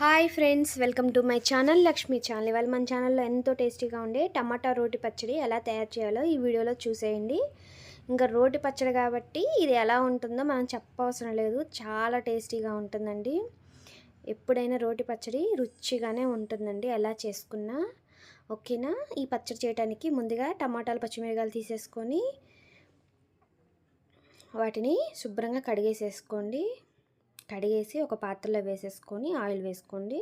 Hi friends welcome to my channel Lakshmi channel. ఇవాళ మన ఛానల్లో ఎంతో టేస్టీగా ఉండే టమాటా రోటి పచ్చడి ఎలా తయారు చేయాలో ఈ వీడియోలో చూసేయండి. ఇంకా రోటి పచ్చడి కాబట్టి ఇది ఎలా ఉంటుందో మనం చెప్పవసరం లేదు. చాలా టేస్టీగా ఉంటుందండి. ఎప్పుడైనా రోటి పచ్చడి రుచిగానే ఉంటుందండి. ఎలా చేసుకున్నా ఓకేనా? ఈ పచ్చడి చేయడానికి ముందుగా టమాటాలు పచ్చిమిరకాయలు తీసేసుకొని వాటిని శుభ్రంగా కడిగేసేసుకోండి. కడిగేసి ఒక పాత్రలో వేసేసుకొని ఆయిల్ వేసుకోండి.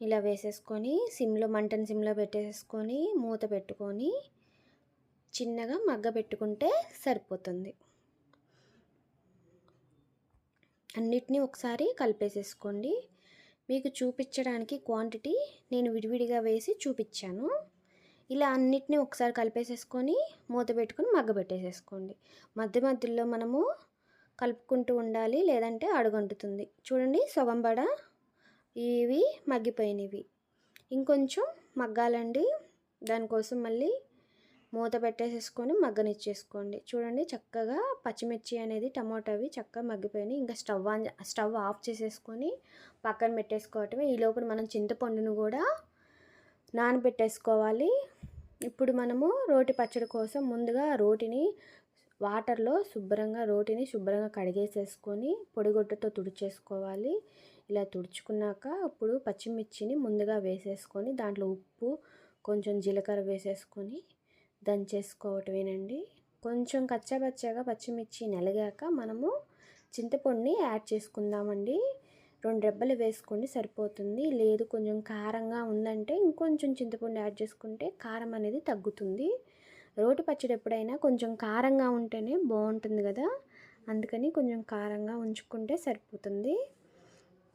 ఇలా వేసేసుకొని సిమ్లో మంటను సిమ్లో పెట్టేసుకొని మూత పెట్టుకొని చిన్నగా మగ్గ పెట్టుకుంటే సరిపోతుంది. అన్నిటినీ ఒకసారి కలిపేసేసుకోండి. మీకు చూపించడానికి క్వాంటిటీ నేను విడివిడిగా వేసి చూపించాను. ఇలా అన్నిటినీ ఒకసారి కలిపేసేసుకొని మూత పెట్టుకొని మగ్గ పెట్టేసేసుకోండి. మధ్య మధ్యలో మనము కలుపుకుంటూ ఉండాలి లేదంటే అడుగంటుతుంది చూడండి సగం బడ ఇవి మగ్గిపోయినవి. ఇంకొంచెం మగ్గాలండి. దానికోసం మళ్ళీ మూత పెట్టేసేసుకొని మగ్గనిచ్చేసుకోండి. చూడండి చక్కగా పచ్చిమిర్చి అనేది టమాటోవి చక్కగా మగ్గిపోయినాయి. ఇంకా స్టవ్ ఆన్ స్టవ్ ఆఫ్ చేసేసుకొని పక్కన పెట్టేసుకోవటమే. ఈ లోపల మనం చింతపండును కూడా నానబెట్టేసుకోవాలి. ఇప్పుడు మనము రోటి పచ్చడి కోసం ముందుగా రోటిని వాటర్లో శుభ్రంగా రోటిని శుభ్రంగా కడిగేసేసుకొని పొడిగొడ్డతో తుడిచేసుకోవాలి. ఇలా తుడుచుకున్నాక ఇప్పుడు పచ్చిమిర్చిని ముందుగా వేసేసుకొని దాంట్లో ఉప్పు కొంచెం జీలకర్ర వేసేసుకొని దంచేసుకోవటమేనండి. కొంచెం కచ్చాపచ్చాగా పచ్చిమిర్చి నలిగాక మనము చింతపండుని యాడ్ చేసుకుందామండి. రెండు రెబ్బలు వేసుకోండి సరిపోతుంది. లేదు కొంచెం కారంగా ఉందంటే ఇంకొంచెం చింతపండు యాడ్ చేసుకుంటే కారం అనేది తగ్గుతుంది. రోటి పచ్చడి ఎప్పుడైనా కొంచెం కారంగా ఉంటేనే బాగుంటుంది కదా. అందుకని కొంచెం కారంగా ఉంచుకుంటే సరిపోతుంది.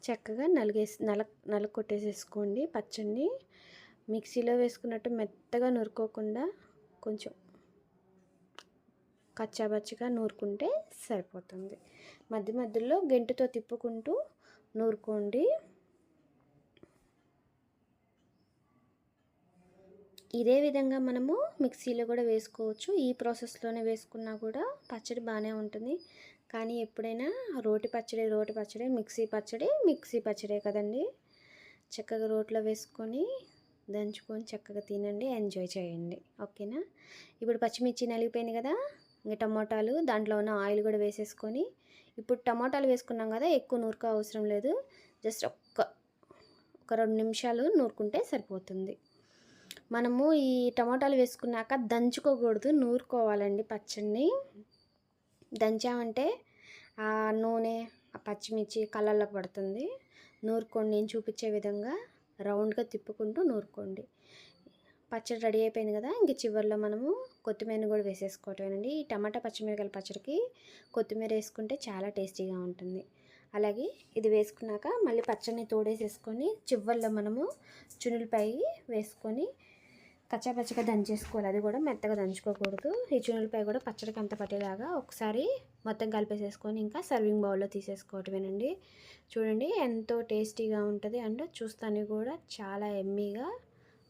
చక్కగా నలిగేసి నల నల కొట్టేసేసుకోండి పచ్చడిని. మిక్సీలో వేసుకున్నట్టు మెత్తగా నూరుకోకుండా కొంచెం కచ్చాబచ్చిగా నూరుకుంటే సరిపోతుంది. మధ్య మధ్యలో గెంటుతో తిప్పుకుంటూ నూరుకోండి. ఇదే విధంగా మనము మిక్సీలో కూడా వేసుకోవచ్చు. ఈ ప్రాసెస్లోనే వేసుకున్నా కూడా పచ్చడి బాగానే ఉంటుంది. కానీ ఎప్పుడైనా రోటి పచ్చడి రోటి పచ్చడి మిక్సీ పచ్చడి మిక్సీ పచ్చడే కదండి. చక్కగా రోట్లో వేసుకొని దంచుకొని చక్కగా తినండి ఎంజాయ్ చేయండి. ఓకేనా? ఇప్పుడు పచ్చిమిర్చి నలిగిపోయింది కదా ఇంకా టమోటాలు దాంట్లో ఉన్న ఆయిల్ కూడా వేసేసుకొని ఇప్పుడు టమోటాలు వేసుకున్నాం కదా ఎక్కువ నూరుకో అవసరం లేదు. జస్ట్ ఒక్క ఒక రెండు నిమిషాలు నూరుకుంటే సరిపోతుంది. మనము ఈ టమాటాలు వేసుకున్నాక దంచుకోకూడదు నూరుకోవాలండి పచ్చడిని. దంచామంటే ఆ నూనె ఆ పచ్చిమిర్చి కళ్ళల్లో పడుతుంది. నూరుకోండి నేను చూపించే విధంగా రౌండ్గా తిప్పుకుంటూ నూరుకోండి. పచ్చడి రెడీ అయిపోయింది కదా ఇంక చివరిలో మనము కొత్తిమీరని కూడా వేసేసుకోవటమేనండి. ఈ టమాటా పచ్చిమిరకాయల పచ్చడికి కొత్తిమీర వేసుకుంటే చాలా టేస్టీగా ఉంటుంది. అలాగే ఇది వేసుకున్నాక మళ్ళీ పచ్చడిని తోడేసేసుకొని చివరిలో మనము చునులపై వేసుకొని కచ్చాపచ్చగా దంచేసుకోవాలి. అది కూడా మెత్తగా దంచుకోకూడదు. ఈ కూడా పచ్చడికి అంత పట్టేలాగా ఒకసారి మొత్తం కలిపేసేసుకొని ఇంకా సర్వింగ్ బౌల్లో తీసేసుకోవటమేనండి. చూడండి ఎంతో టేస్టీగా ఉంటుంది అండ్ చూస్తానికి కూడా చాలా ఎమ్మీగా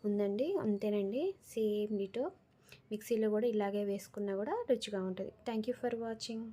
ఉందండి. అంతేనండి. సేమ్ డిటో మిక్సీలో కూడా ఇలాగే వేసుకున్నా కూడా రుచిగా ఉంటుంది. Thank you for watching